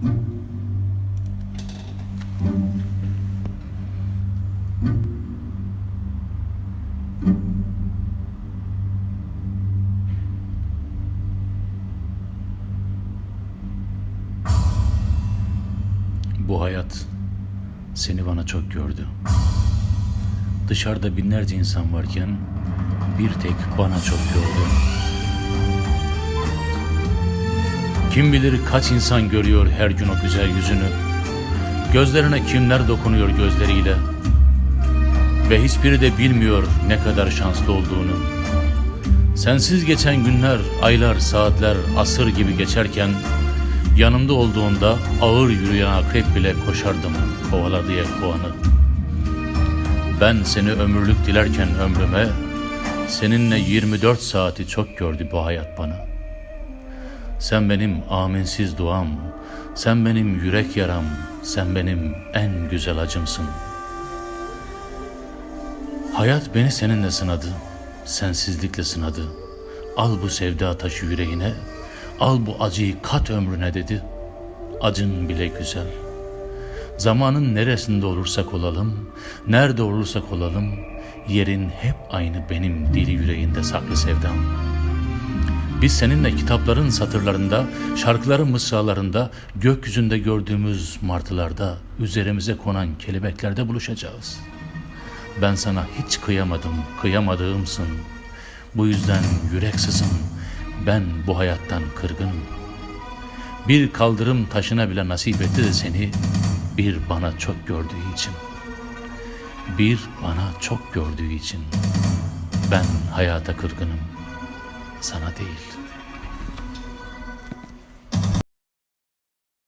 Bu hayat seni bana çok gördü. Dışarıda binlerce insan varken bir tek bana çok gördü. Kim bilir kaç insan görüyor her gün o güzel yüzünü. Gözlerine kimler dokunuyor gözleriyle. Ve hiçbiri de bilmiyor ne kadar şanslı olduğunu. Sensiz geçen günler, aylar, saatler, asır gibi geçerken yanımda olduğunda ağır yürüyen akrep bile koşardım kovaladıya kovanı. Ben seni ömürlük dilerken ömrüme seninle 24 saati çok gördü bu hayat bana. Sen benim aminsiz duam, sen benim yürek yaram, sen benim en güzel acımsın. Hayat beni seninle sınadı, sensizlikle sınadı. Al bu sevda taşı yüreğine, al bu acıyı kat ömrüne dedi. Acın bile güzel. Zamanın neresinde olursak olalım, nerede olursak olalım, yerin hep aynı benim dili yüreğinde saklı sevdam. Biz seninle kitapların satırlarında, şarkıların mısralarında, gökyüzünde gördüğümüz martılarda, üzerimize konan kelebeklerde buluşacağız. Ben sana hiç kıyamadım, kıyamadığımsın. Bu yüzden yüreksizim, ben bu hayattan kırgınım. Bir kaldırım taşına bile nasip etti de seni, bir bana çok gördüğü için. Bir bana çok gördüğü için. Ben hayata kırgınım, sana değil.